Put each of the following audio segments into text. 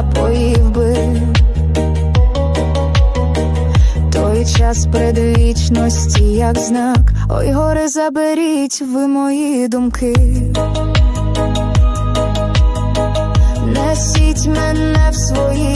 напоїв би. Той час предвічності, як знак, ой, горе заберіть ви мої думки. Несіть мене в своїх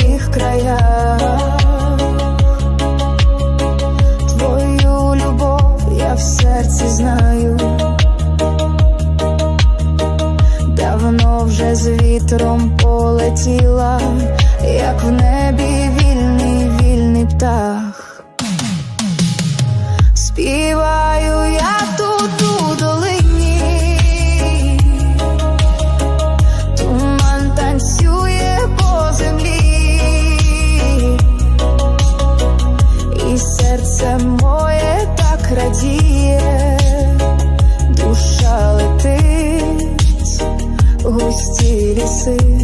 густі